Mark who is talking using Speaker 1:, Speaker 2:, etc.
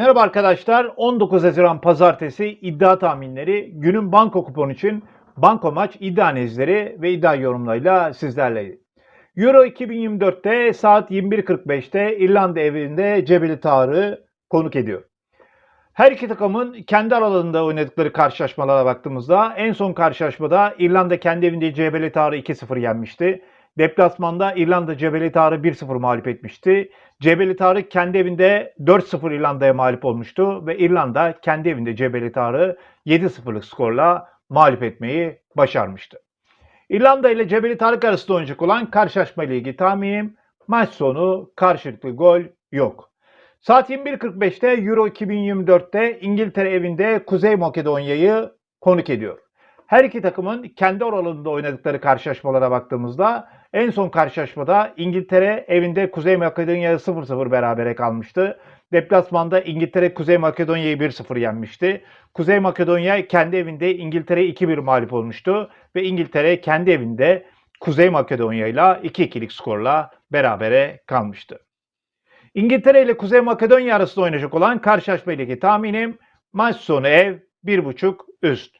Speaker 1: Merhaba arkadaşlar. 19 Haziran Pazartesi iddia tahminleri günün banko kuponu için banko maç iddia analizleri ve iddia yorumlarıyla sizlerle. Euro 2024'te saat 21.45'te İrlanda evinde Cebeli Tarık'ı konuk ediyor. Her iki takımın kendi aralarında oynadıkları karşılaşmalara baktığımızda en son karşılaşmada İrlanda kendi evinde Cebeli Tarık'ı 2-0 yenmişti. Deplasmanda İrlanda Cebeli Tarık'ı 1-0 mağlup etmişti. Cebeli Tarık kendi evinde 4-0 İrlanda'ya mağlup olmuştu ve İrlanda kendi evinde Cebeli Tarık'ı 7-0'lık skorla mağlup etmeyi başarmıştı. İrlanda ile Cebeli Tarık arasında oynayacak olan karşılaşma ile ilgili tahminim maç sonu karşılıklı gol yok. Saat 21.45'te Euro 2024'te İngiltere evinde Kuzey Makedonya'yı konuk ediyor. Her iki takımın kendi oralarında oynadıkları karşılaşmalara baktığımızda en son karşılaşmada İngiltere evinde Kuzey Makedonya'ya 0-0 berabere kalmıştı. Deplasmanda İngiltere Kuzey Makedonya'yı 1-0 yenmişti. Kuzey Makedonya kendi evinde İngiltere 2-1 mağlup olmuştu ve İngiltere kendi evinde Kuzey Makedonya ile 2-2'lik skorla berabere kalmıştı. İngiltere ile Kuzey Makedonya arasında oynayacak olan karşılaşma ilgili tahminim maç sonu ev 1.5 üst.